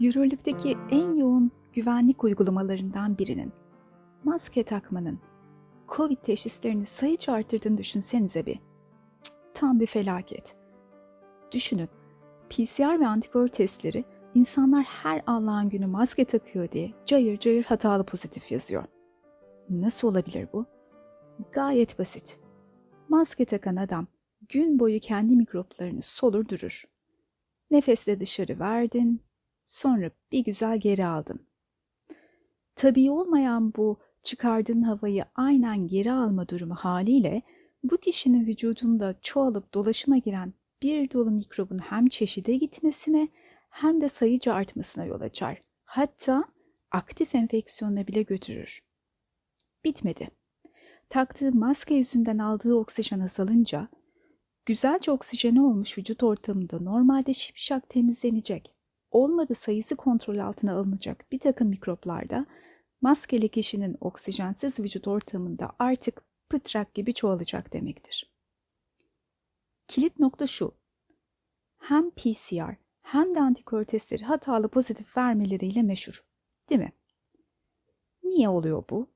Yürürlükteki en yoğun güvenlik uygulamalarından birinin maske takmanın Covid teşhislerini sayıca artırdığını düşünsenize bir. Tam bir felaket. Düşünün, PCR ve antikor testleri insanlar her Allah'ın günü maske takıyor diye cayır cayır hatalı pozitif yazıyor. Nasıl olabilir bu? Gayet basit. Maske takan adam gün boyu kendi mikroplarını solur durur. Nefesle dışarı verdin, sonra bir güzel geri aldın. Tabii olmayan bu çıkardığın havayı aynen geri alma durumu haliyle bu kişinin vücudunda çoğalıp dolaşıma giren bir dolu mikrobun hem çeşide gitmesine hem de sayıca artmasına yol açar. Hatta aktif enfeksiyonuna bile götürür. Bitmedi. Taktığı maske yüzünden aldığı oksijen azalınca güzelce oksijeni olmuş vücut ortamında normalde şipşak temizlenecek, olmadı sayısı kontrol altına alınacak bir takım mikroplarda maskeli kişinin oksijensiz vücut ortamında artık pıtrak gibi çoğalacak demektir. Kilit nokta şu. Hem PCR hem de antikor testleri hatalı pozitif vermeleriyle meşhur. Değil mi? Niye oluyor bu?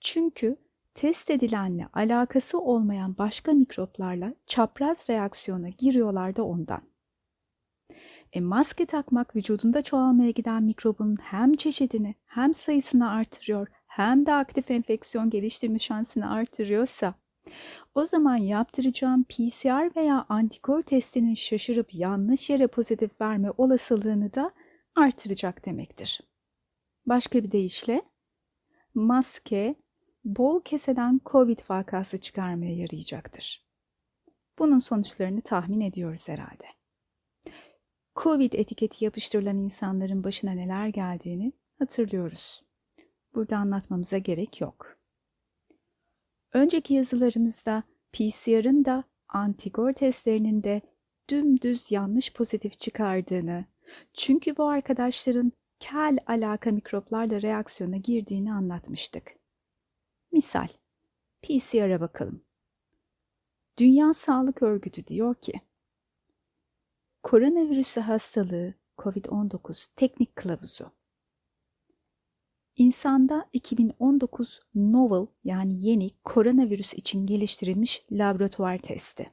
Çünkü test edilenle alakası olmayan başka mikroplarla çapraz reaksiyona giriyorlar da ondan. E maske takmak vücudunda çoğalmaya giden mikrobun hem çeşidini hem sayısını artırıyor hem de aktif enfeksiyon geliştirme şansını artırıyorsa o zaman yaptıracağım PCR veya antikor testinin şaşırıp yanlış yere pozitif verme olasılığını da artıracak demektir. Başka bir deyişle maske bol keseden COVID vakası çıkarmaya yarayacaktır. Bunun sonuçlarını tahmin ediyoruz herhalde. Covid etiketi yapıştırılan insanların başına neler geldiğini hatırlıyoruz. Burada anlatmamıza gerek yok. Önceki yazılarımızda PCR'ın da antikor testlerinin de dümdüz yanlış pozitif çıkardığını, çünkü bu arkadaşların kel alaka mikroplarla reaksiyona girdiğini anlatmıştık. Misal, PCR'a bakalım. Dünya Sağlık Örgütü diyor ki, Koronavirüsü hastalığı COVID-19 teknik kılavuzu. İnsanda 2019 novel yani yeni koronavirüs için geliştirilmiş laboratuvar testi.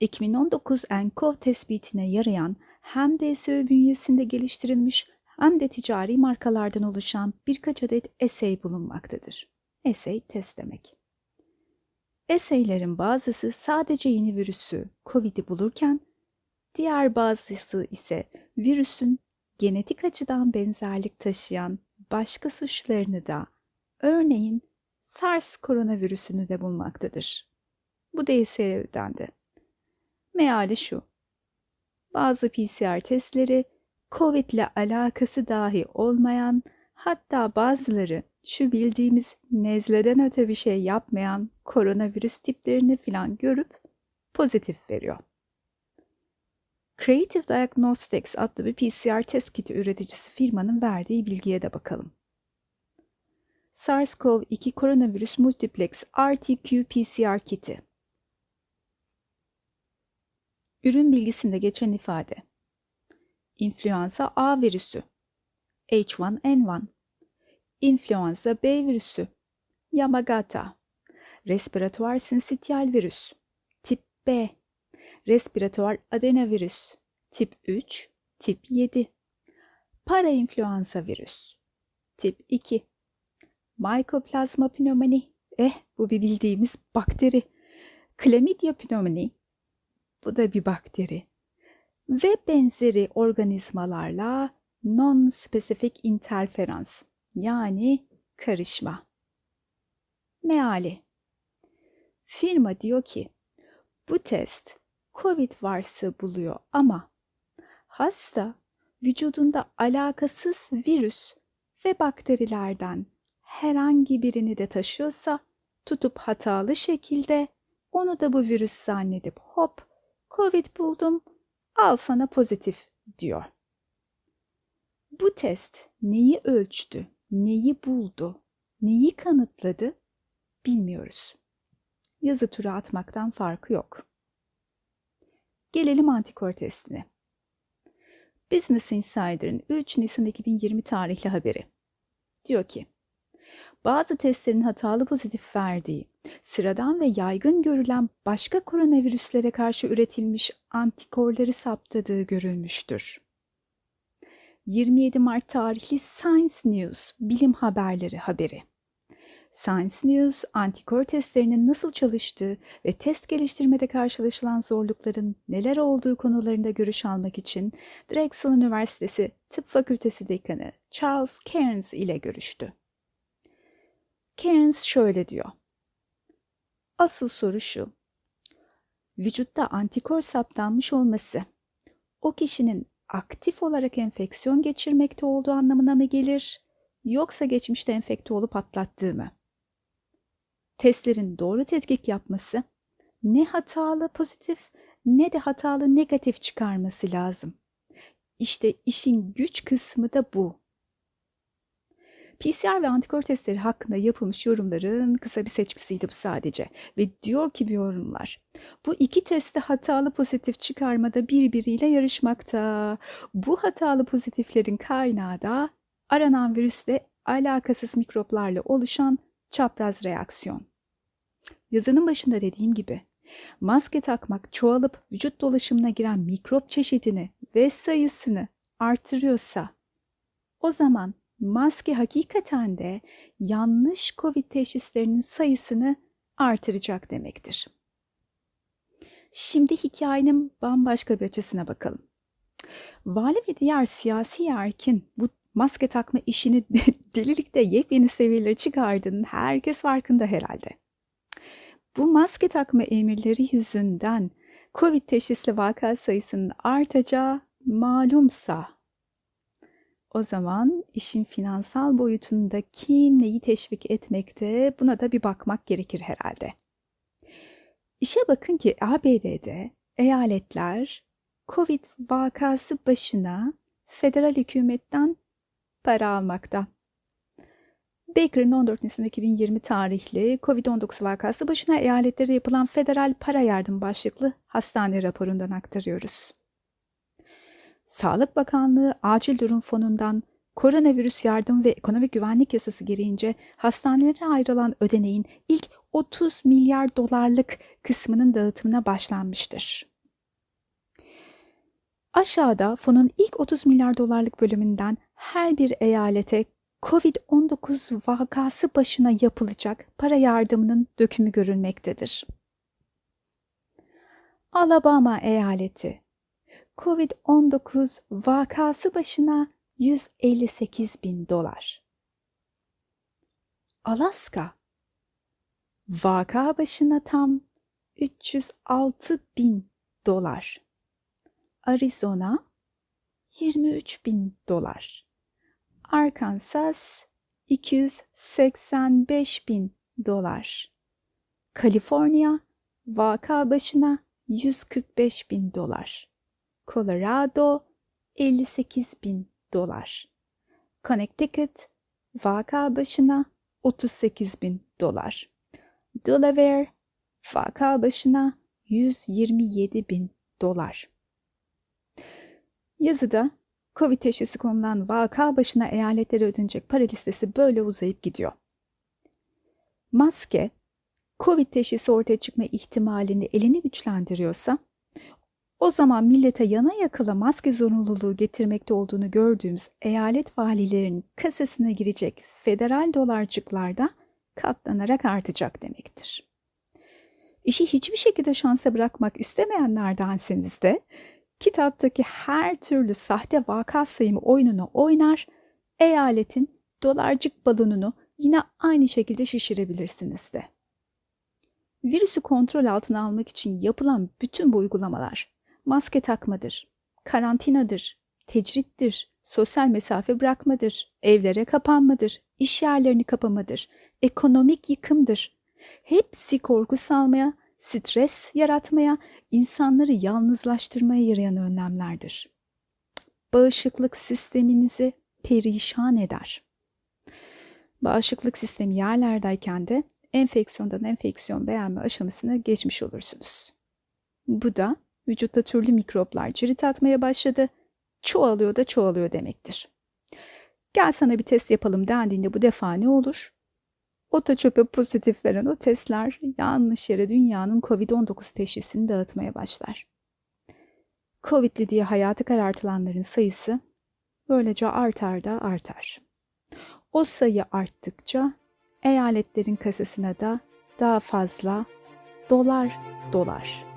2019 nCoV tespitine yarayan hem DSÖ bünyesinde geliştirilmiş hem de ticari markalardan oluşan birkaç adet essay bulunmaktadır. Essay test demek. Essaylerin bazısı sadece yeni virüsü COVID'i bulurken diğer bazısı ise virüsün genetik açıdan benzerlik taşıyan başka suçlarını da örneğin SARS koronavirüsünü de bulmaktadır. Bu DSE'dendi. Meali şu. Bazı PCR testleri COVID ile alakası dahi olmayan hatta bazıları şu bildiğimiz nezleden öte bir şey yapmayan koronavirüs tiplerini filan görüp pozitif veriyor. Creative Diagnostics adlı bir PCR test kiti üreticisi firmanın verdiği bilgiye de bakalım. SARS-CoV-2 koronavirüs multiplex RT-qPCR kiti. Ürün bilgisinde geçen ifade. İnfluenza A virüsü. H1N1. İnfluenza B virüsü. Yamagata. Respiratuar sinsitial virüs. Tip B. Respiratuar adenovirüs. Tip 3, tip 7. Parainfluenza virüs. Tip 2. Mycoplasma pneumoni. Eh bu bir bildiğimiz bakteri. Chlamydia pneumoni. Bu da bir bakteri. Ve benzeri organizmalarla non-specific interference yani karışma. Meali. Firma diyor ki bu test COVID varsa buluyor ama hasta vücudunda alakasız virüs ve bakterilerden herhangi birini de taşıyorsa tutup hatalı şekilde onu da bu virüs zannedip hop COVID buldum al sana pozitif diyor. Bu test neyi ölçtü, neyi buldu, neyi kanıtladı bilmiyoruz. Yazı tura atmaktan farkı yok. Gelelim antikor testine. Business Insider'ın 3 Nisan 2020 tarihli haberi. Diyor ki, bazı testlerin hatalı pozitif verdiği, sıradan ve yaygın görülen başka koronavirüslere karşı üretilmiş antikorları saptadığı görülmüştür. 27 Mart tarihli Science News bilim haberleri haberi. Science News, antikor testlerinin nasıl çalıştığı ve test geliştirmede karşılaşılan zorlukların neler olduğu konularında görüş almak için Drexel Üniversitesi Tıp Fakültesi Dekanı Charles Cairns ile görüştü. Cairns şöyle diyor. Asıl soru şu. Vücutta antikor saptanmış olması o kişinin aktif olarak enfeksiyon geçirmekte olduğu anlamına mı gelir yoksa geçmişte enfekte olup atlattığı mı? Testlerin doğru tetkik yapması ne hatalı pozitif ne de hatalı negatif çıkarması lazım. İşte işin güç kısmı da bu. PCR ve antikor testleri hakkında yapılmış yorumların kısa bir seçkisiydi bu sadece. Ve diyor ki bir yorumlar, bu iki testi hatalı pozitif çıkarmada birbiriyle yarışmakta. Bu hatalı pozitiflerin kaynağı da aranan virüsle alakasız mikroplarla oluşan çapraz reaksiyon. Yazının başında dediğim gibi maske takmak çoğalıp vücut dolaşımına giren mikrop çeşidini ve sayısını artırıyorsa o zaman maske hakikaten de yanlış COVID teşhislerinin sayısını artıracak demektir. Şimdi hikayenin bambaşka bir açısına bakalım. Vali ve diğer siyasi erkin bu maske takma işini delilikte yepyeni seviyelere çıkardığının herkes farkında herhalde. Bu maske takma emirleri yüzünden COVID teşhisli vaka sayısının artacağı malumsa o zaman işin finansal boyutunda kim neyi teşvik etmekte buna da bir bakmak gerekir herhalde. İşe bakın ki ABD'de eyaletler Covid vakası başına federal hükümetten para almakta. Baker'ın 14 Nisan 2020 tarihli COVID-19 vakası başına eyaletlere yapılan federal para yardım başlıklı hastane raporundan aktarıyoruz. Sağlık Bakanlığı Acil Durum Fonu'ndan koronavirüs yardım ve ekonomik güvenlik yasası gereğince hastanelere ayrılan ödeneğin ilk 30 milyar dolarlık kısmının dağıtımına başlanmıştır. Aşağıda fonun ilk 30 milyar dolarlık bölümünden her bir eyalete COVID-19 vakası başına yapılacak para yardımının dökümü görülmektedir. Alabama eyaleti COVID-19 vakası başına 158 bin dolar. Alaska vaka başına tam 306 bin dolar. Arizona 23 bin dolar. Arkansas 285 bin dolar. Kaliforniya vaka başına 145 bin dolar. Colorado 58 bin dolar. Connecticut vaka başına 38 bin dolar. Delaware vaka başına 127 bin dolar. Yazıda Covid teşhisi konulan vaka başına eyaletlere ödenecek para listesi böyle uzayıp gidiyor. Maske, Covid teşhisi ortaya çıkma ihtimalini elini güçlendiriyorsa, o zaman millete yana yakala maske zorunluluğu getirmekte olduğunu gördüğümüz eyalet valilerinin kasasına girecek federal dolarcıklarda katlanarak artacak demektir. İşi hiçbir şekilde şansa bırakmak istemeyenlerdenseniz de kitaptaki her türlü sahte vaka sayımı oyununu oynar, eyaletin dolarcık balonunu yine aynı şekilde şişirebilirsiniz de. Virüsü kontrol altına almak için yapılan bütün bu uygulamalar maske takmadır, karantinadır, tecrittir, sosyal mesafe bırakmadır, evlere kapanmadır, iş yerlerini kapamadır, ekonomik yıkımdır. Hepsi korku salmaya, stres yaratmaya, insanları yalnızlaştırmaya yarayan önlemlerdir. Bağışıklık sisteminizi perişan eder. Bağışıklık sistemi yerlerdeyken de enfeksiyondan enfeksiyon beğenme aşamasına geçmiş olursunuz. Bu da vücutta türlü mikroplar cirit atmaya başladı. çoğalıyor da çoğalıyor demektir. Gel sana bir test yapalım dendiğinde bu defa ne olur? Ota çöpe pozitif veren o testler yanlış yere dünyanın COVID-19 teşhisini dağıtmaya başlar. Covid'li diye hayatı karartılanların sayısı böylece artar da artar. O sayı arttıkça eyaletlerin kasasına da daha fazla dolar dolar